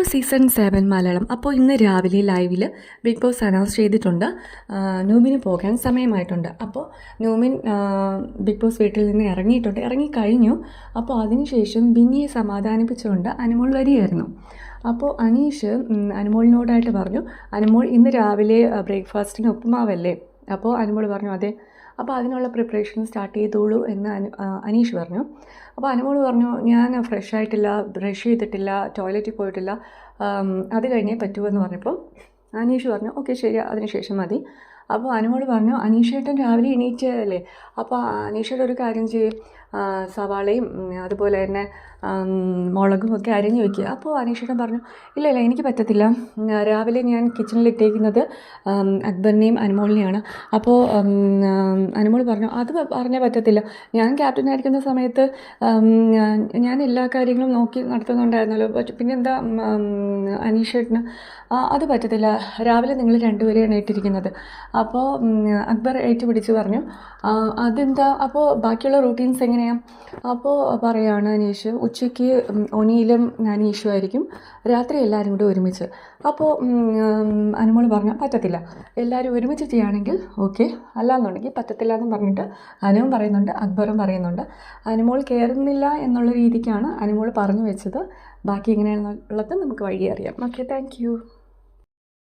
Boss season seven Malayalam. അപ്പോൾ ഇന്ന് രാവിലെ ലൈവിൽ ബിഗ് ബോസ് അനൗൺസ് ചെയ്തിട്ടുണ്ട്. നൂമിന് പോകാൻ സമയമായിട്ടുണ്ട്. അപ്പോൾ നൂമിൻ ബിഗ് ബോസ് വീട്ടിൽ നിന്ന് ഇറങ്ങിയിട്ടുണ്ട്. ഇറങ്ങിക്കഴിഞ്ഞു. അപ്പോൾ അതിനുശേഷം ബിന്നിയെ സമാധാനിപ്പിച്ചുകൊണ്ട് അനുമോൾ വരികയായിരുന്നു. അപ്പോൾ അനീഷ് അനുമോളിനോടായിട്ട് പറഞ്ഞു അനുമോൾ ഇന്ന് രാവിലെ ബ്രേക്ക്ഫാസ്റ്റിന് ഉപ്പുമാവല്ലേ? അപ്പോൾ അനുമോൾ പറഞ്ഞു അതെ അപ്പോൾ അതിനുള്ള പ്രിപ്പറേഷൻ സ്റ്റാർട്ട് ചെയ്തോളൂ എന്ന് അനു അനീഷ് പറഞ്ഞു. അപ്പോൾ അനുമോൾ പറഞ്ഞു ഞാൻ ഫ്രഷ് ആയിട്ടില്ല ബ്രഷ് ചെയ്തിട്ടില്ല ടോയ്ലറ്റിൽ പോയിട്ടില്ല അത് കഴിഞ്ഞേ പറ്റൂ എന്ന് പറഞ്ഞപ്പോൾ അനീഷ് പറഞ്ഞു ഓക്കെ ശരി അതിനുശേഷം മതി. അപ്പോൾ അനുമോൾ പറഞ്ഞു അനീഷേട്ടൻ രാവിലെ എണീറ്റല്ലേ? അപ്പോൾ അനീഷയുടെ ഒരു കാര്യം ചെയ്യും സവാളയും അതുപോലെ തന്നെ മുളകും ഒക്കെ അരിഞ്ഞു വയ്ക്കുക അപ്പോൾ അനീഷേട്ടൻ പറഞ്ഞു ഇല്ല ഇല്ല എനിക്ക് പറ്റത്തില്ല. രാവിലെ ഞാൻ ആം, അക്ബറിനെയും അനുമോളിനെയാണ്. അപ്പോൾ അനുമോൾ പറഞ്ഞു അത് പറഞ്ഞാൽ പറ്റത്തില്ല. ഞാൻ ക്യാപ്റ്റനായിരിക്കുന്ന സമയത്ത് ഞാൻ- എല്ലാ കാര്യങ്ങളും നോക്കി നടത്തുന്നുണ്ടായിരുന്നല്ലോ. പിന്നെ എന്താ അനീഷേട്ടന് അത് പറ്റത്തില്ല. രാവിലെ നിങ്ങൾ രണ്ടുപേരെയാണ് ഏറ്റിരിക്കുന്നത് അപ്പോൾ അക്ബർ ഏറ്റുപിടിച്ച് പറഞ്ഞു അതെന്താ? അപ്പോൾ ബാക്കിയുള്ള റൂട്ടീൻസ് എങ്ങനെയാണ് അപ്പോൾ പറയുകയാണ് അനീഷ് ഉച്ചയ്ക്ക് ഒനിയിലും അനീഷും ആയിരിക്കും. രാത്രി എല്ലാവരും കൂടെ ഒരുമിച്ച്. അപ്പോൾ അനുമോൾ പറഞ്ഞാൽ പറ്റത്തില്ല. എല്ലാവരും ഒരുമിച്ച് ചെയ്യുകയാണെങ്കിൽ ഓക്കെ. അല്ലാന്നുണ്ടെങ്കിൽ പറ്റത്തില്ല എന്ന് പറഞ്ഞിട്ട് അനുവും പറയുന്നുണ്ട് അക്ബറും പറയുന്നുണ്ട്. അനുമോൾ കയറുന്നില്ല എന്നുള്ള രീതിക്കാണ് അനുമോൾ പറഞ്ഞു വെച്ചത്. ബാക്കി എങ്ങനെയാണെന്നുള്ളത് നമുക്ക് വഴി അറിയാം. Okay thank